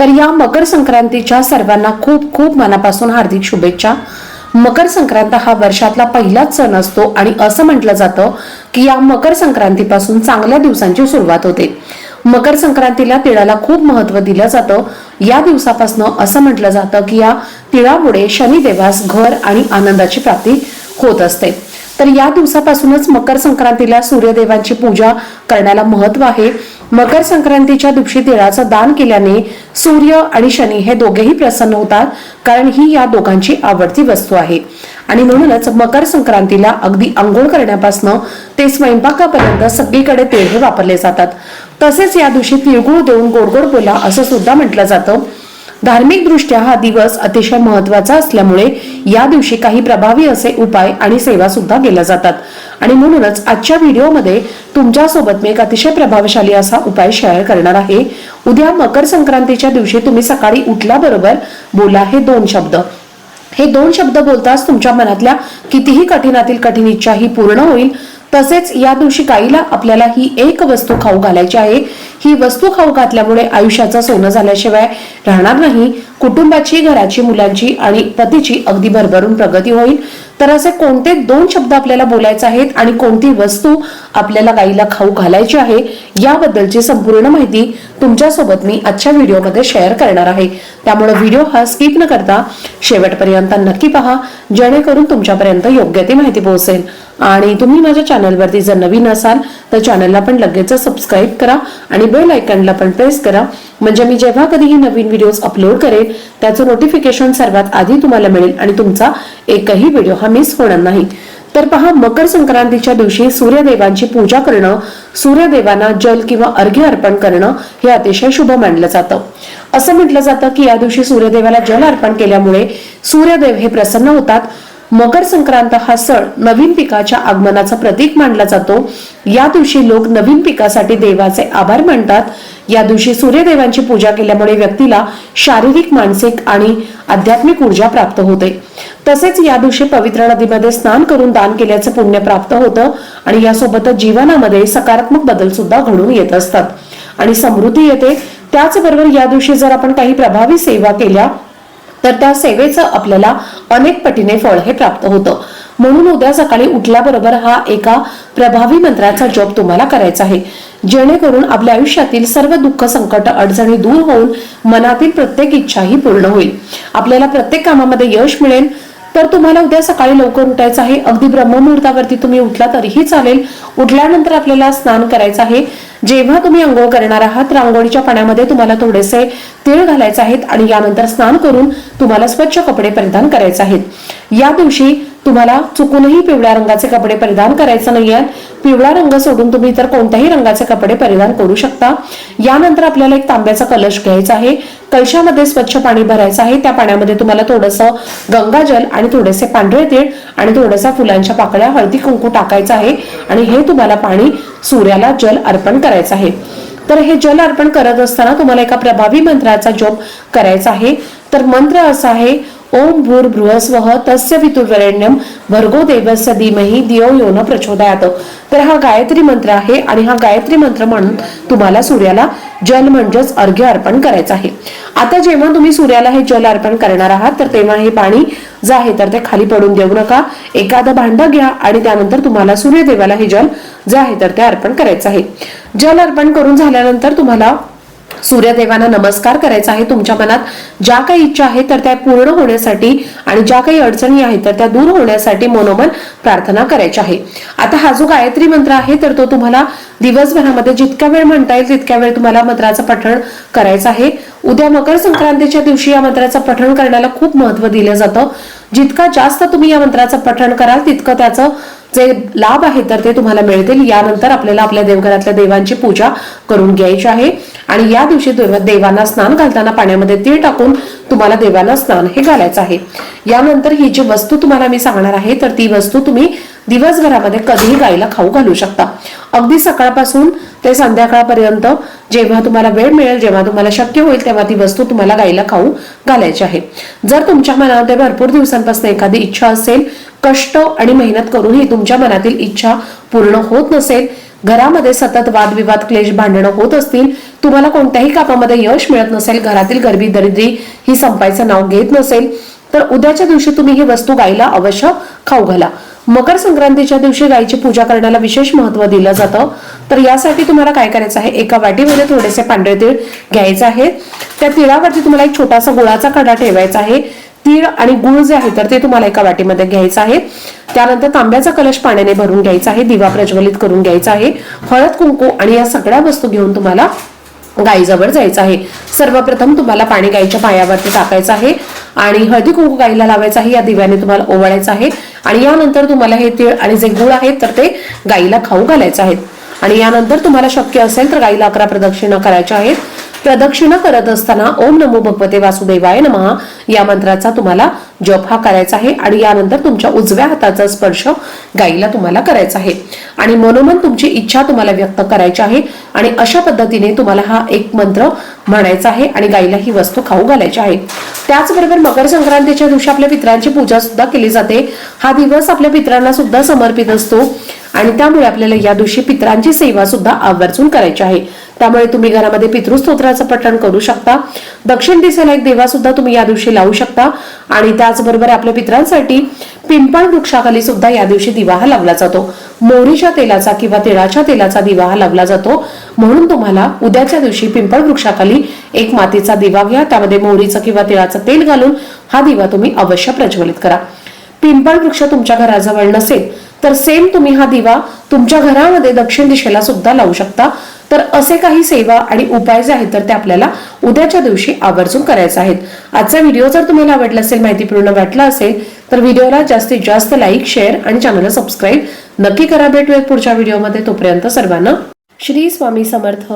तर या मकर संक्रांतीच्या सर्वांना खूप खूप मनापासून हार्दिक शुभेच्छा. मकर संक्रांत हा वर्षातला पहिलाच सण असतो आणि असं म्हटलं जातं की या मकर संक्रांतीपासून चांगल्या दिवसांची सुरुवात होते. मकर संक्रांतीला तिळाला खूप महत्त्व दिलं जातं. या दिवसापासून असं म्हटलं जातं की या तिळामुळे शनिदेवास घर आणि आनंदाची प्राप्ती होत असते. तर या दिवसापासूनच मकर संक्रांतीला सूर्यदेवांची पूजा करण्याला महत्त्व आहे. मकर संक्रांतीच्या दिवशी तिळाचं दान केल्याने सूर्य आणि शनी हे दोघेही प्रसन्न होतात कारण ही या दोघांची आवडती वस्तू आहे. आणि म्हणूनच मकर संक्रांतीला अगदी आंघोळ करण्यापासून ते स्वयंपाकापर्यंत सगळीकडे तिळ हे वापरले जातात. तसेच या दिवशी तिळगुळ देऊन गोड गोड बोला असं सुद्धा म्हटलं जातं. धार्मिक दृष्ट्या हा दिवस अतिशय महत्त्वाचा असल्यामुळे या दिवशी काही प्रभावी असे उपाय आणि सेवा सुद्धा केल्या जातात. आणि म्हणूनच आजच्या व्हिडिओमध्ये तुमच्यासोबत मी एक अतिशय प्रभावशाली असा उपाय शेअर करणार आहे. उद्या मकर संक्रांतीच्या दिवशी तुम्ही सकाळी उठल्याबरोबर बोला हे दोन शब्द. हे दोन शब्द बोलताच तुमच्या मनातल्या कितीही कठीणातील कठीण इच्छा ही पूर्ण होईल. तसेच या दिवशी गाईला आपल्याला ही एक वस्तू खाऊ घालायची आहे. ही वस्तू खाऊ घातल्यामुळे आयुष्याचं सोनं झाल्याशिवाय राहणार नाही. कुटुंबाची घराची मुलांची आणि पतीची अगदी भरभरून प्रगती होईल. तर असे कोणते दोन शब्द आपल्याला बोलायचे आहेत आणि कोणती वस्तू आपल्याला गाईला खाऊ घालायची आहे याबद्दलची संपूर्ण माहिती तुमच्यासोबत मी आजच्या व्हिडिओमध्ये शेअर करणार आहे. त्यामुळे व्हिडिओ हा स्किप न करता शेवटपर्यंत नक्की पहा. जेणेकरून तुमच्यापर्यंत योग्य ती माहिती पोहोचेल. आणि तुम्ही माझ्या चॅनलवरती जर नवीन असाल तर चॅनलला पण लगेच सबस्क्राईब करा आणि बेल आयकनला पण प्रेस करा. म्हणजे मी जेव्हा कधीही नवीन व्हिडिओज अपलोड करेन त्याचं नोटिफिकेशन सर्वात आधी तुम्हाला मिळेल आणि तुमचा एकही व्हिडिओ हा मिस होणार नाही. तर पहा मकर संक्रांतीच्या दिवशी सूर्यदेवांची पूजा करणं सूर्यदेवांना जल किंवा अर्घ्य अर्पण करणं हे अतिशय शुभ मानलं जातं. असं म्हटलं जातं की या दिवशी सूर्यदेवाला जल अर्पण केल्यामुळे सूर्यदेव हे प्रसन्न होतात. मकर संक्रांत हा सण नवीन पिकाच्या आगमनाचा प्रतीक मानला जातो. या दिवशी लोक नवीन पिकासाठी देवाचे आभार मानतात. या दिवशी सूर्यदेवांची पूजा केल्यामुळे व्यक्तीला शारीरिक मानसिक आणि आध्यात्मिक ऊर्जा प्राप्त होते. तसेच या दिवशी पवित्र नदीमध्ये स्नान करून दान केल्याचं पुण्य प्राप्त होतं आणि यासोबतच जीवनामध्ये सकारात्मक बदल सुद्धा घडून येत असतात. आणि समृद्धी येते. त्याचबरोबर या दिवशी जर आपण काही प्रभावी सेवा केल्या तर त्या सेवेचं आपल्याला अनेक पटीने फळ हे प्राप्त होतं. म्हणून उद्या सकाळी उठल्याबरोबर हा एका प्रभावी मंत्राचा जप तुम्हाला करायचा आहे. जेणेकरून आपल्या आयुष्यातील सर्व दुःख संकट अडचणी दूर होऊन मनातील प्रत्येक इच्छा ही पूर्ण होईल. आपल्याला प्रत्येक कामामध्ये यश मिळेल तर तुम्हाला उद्या सकाळी लवकर उठायचं आहे. अगदी ब्रह्ममुहूर्तावरती तुम्ही उठला तरीही चालेल. उठल्यानंतर आपल्याला स्नान करायचं आहे. जेव्हा तुम्ही आंघोळ करणार आहात रांगोळीच्या पाण्यामध्ये तुम्हाला थोडेसे तीळ घालायचे आहेत आणि यानंतर स्नान करून तुम्हाला स्वच्छ कपडे परिधान करायचे आहेत. या दिवशी तुम्हाला चुकूनही पिवळ्या रंगाचे कपडे परिधान करायचं नाही आहेत पिवळा रंग सोडून तुम्ही इतर कोणत्याही रंगाचे कपडे परिधान करू शकता. यानंतर आपल्याला एक तांब्याचा कलश घ्यायचा आहे. कलशामध्ये स्वच्छ पाणी भरायचं आहे. त्या पाण्यामध्ये तुम्हाला थोडंसं गंगाजल आणि थोडेसे पांढरे तीळ आणि थोडंसं फुलांच्या पाकळ्या हळदी कुंकू टाकायचं आहे आणि हे तुम्हाला पाणी सूर्याला जल अर्पण करायचं आहे. तर हे जल अर्पण करत असताना तुम्हाला एका प्रभावी मंत्राचा जप करायचा आहे. तर मंत्र असा आहे ओम भूर भ्रुवस्वह तस्य पितुर्वरेण्यम भर्गो देवस्य धीमहि धियो यो न प्रचोदयात। तर हा गायत्री मंत्र आहे आणि हा गायत्री मंत्र म्हणून तुम्हाला सूर्याला जल म्हणजेच अर्घ्य अर्पण करायचं आहे. आता जेव्हा तुम्ही सूर्याला हे जल अर्पण करणार आहात तर तेव्हा हे पाणी जे आहे तर ते खाली पडून देऊ नका. एखादं भांडं घ्या आणि त्यानंतर तुम्हाला सूर्यदेवाला हे जल जे आहे तर ते अर्पण करायचं आहे. जल अर्पण करून झाल्यानंतर तुम्हाला सूर्यदेवांना नमस्कार करायचा आहे तुमच्या मनात. ज्या काही इच्छा आहेत तर त्या पूर्ण होण्यासाठी आणि ज्या काही अडचणी आहेत तर त्या दूर होण्यासाठी मनोमन प्रार्थना करायची आहे. आता हा जो गायत्री मंत्र आहे तर तो तुम्हाला दिवसभरामध्ये जितक्या वेळ म्हणता येईल तितक्या वेळ तुम्हाला मंत्राचं पठण करायचं आहे. उद्या मकर संक्रांतीच्या दिवशी या मंत्राचं पठण करण्याला खूप महत्त्व दिलं जातं. जितका जास्त तुम्ही या मंत्राचं पठण कराल तितकं त्याचं जे लाभ आहे तर ते तुम्हाला मिळतील. यानंतर आपल्याला आपल्या देवघरातल्या देवांची पूजा करून घ्यायची आहे. आणि या दिवशी देवांना स्नान घालताना पाण्यामध्ये तीळ टाकून तुम्हाला देवांना स्नान हे घालायचं आहे. यानंतर ही जी वस्तू तुम्हाला मी सांगणार आहे तर ती वस्तू तुम्ही दिवसभरामध्ये कधीही गाईला खाऊ घालू शकता. अगदी सकाळपासून ते संध्याकाळपर्यंत जेव्हा तुम्हाला वेळ मिळेल जेव्हा तुम्हाला शक्य होईल तेव्हा ती वस्तू तुम्हाला गाईला खाऊ घालायची आहे. जर तुमच्या मनामध्ये भरपूर दिवसांपासून एखादी इच्छा असेल कष्ट आणि मेहनत करूनही तुमच्या मनातील इच्छा पूर्ण होत नसेल घरामध्ये सतत वादविवाद क्लेश भांडणं होत असतील तुम्हाला कोणत्याही कामामध्ये यश मिळत नसेल घरातील गरबी दरिद्री ही संपायचं नाव घेत नसेल तर उद्याच्या दिवशी तुम्ही ही वस्तू गायला अवश्य खाऊ घाला. मकर संक्रांतीच्या दिवशी गायची पूजा करण्याला विशेष महत्त्व दिलं जातं. तर यासाठी तुम्हाला काय करायचं आहे? एका वाटीमध्ये थोडेसे पांढरे तीळ घ्यायचे आहे त्या तिळावरती तुम्हाला एक छोटासा गुळाचा कडा ठेवायचा आहे. तीळ आणि गुळ जे आहे तर ते तुम्हाला एका वाटीमध्ये घ्यायचं आहे. त्यानंतर तांब्याचा कलश पाण्याने भरून घ्यायचा आहे. दिवा प्रज्वलित करून घ्यायचा आहे. हळद कुंकू आणि या सगळ्या वस्तू घेऊन तुम्हाला गाईजवळ जायचं आहे. सर्वप्रथम तुम्हाला पाणी गाईच्या पायावरती टाकायचं आहे. आणि हळदी कुंकू गाईला लावायचं आहे या दिव्याने तुम्हाला ओवाळायचं आहे. आणि यानंतर तुम्हाला हे तीळ आणि जे गुळ आहेत तर ते गाईला खाऊ घालायचे आहेत आणि यानंतर तुम्हाला शक्य असेल तर गाईला अकरा प्रदक्षिणा करायच्या आहेत. प्रदक्षिणा करत असताना ओम नमो भगवते वासुदेवाय नमः. या मंत्राचा तुम्हाला जप हा करायचा आहे आणि यानंतर तुमच्या उजव्या हाताचा स्पर्श गाईला तुम्हाला करायचा आहे. आणि मनोमन तुमची इच्छा तुम्हाला व्यक्त करायची आहे आणि अशा पद्धतीने तुम्हाला हा एक मंत्र म्हणायचा आहे आणि गाईला ही वस्तू खाऊ घालायची आहे. त्याचबरोबर मकर संक्रांतीच्या दिवशी आपल्या पित्रांची पूजा सुद्धा केली जाते. हा दिवस आपल्या पित्रांना सुद्धा समर्पित असतो. आणि त्यामुळे आपल्याला या दिवशी पित्रांची सेवा सुद्धा आवर्जून करायची आहे. त्यामुळे तुम्ही घरामध्ये पितृस्तोत्राचं पठण करू शकता. दक्षिण दिशेला एक देवा सुद्धा तुम्ही या दिवशी लावू शकता. आणि त्याचबरोबर आपल्या पित्रांसाठी पिंपळ वृक्षाखाली सुद्धा या दिवशी दिवा हा लावला जातो. मोहरीच्या तेलाचा किंवा तिळाच्या तेलाचा दिवा हा लावला जातो. म्हणून तुम्हाला उद्याच्या दिवशी पिंपळ वृक्षाखाली एक मातीचा दिवा घ्या. त्यामध्ये मोहरीचं किंवा तिळाचं तेल घालून हा दिवा तुम्ही अवश्य प्रज्वलित करा. पिंपळ वृक्ष तुमच्या घराजवळ नसेल तर सेम तुम्ही हा दिवा तुमच्या घरामध्ये दक्षिण दिशेला सुद्धा लावू शकता. तर असे काही सेवा आणि उपाय जे आहेत तर ते आपल्याला उद्याच्या दिवशी आवर्जून करायचे आहेत. आजचा व्हिडिओ जर तुम्हाला आवडला असेल माहितीपूर्ण वाटला असेल तर व्हिडिओला जास्तीत जास्त लाईक शेअर आणि चॅनलला सबस्क्राईब नक्की करा. भेटूयात पुढच्या व्हिडिओमध्ये. तोपर्यंत सर्वांना श्री स्वामी समर्थ.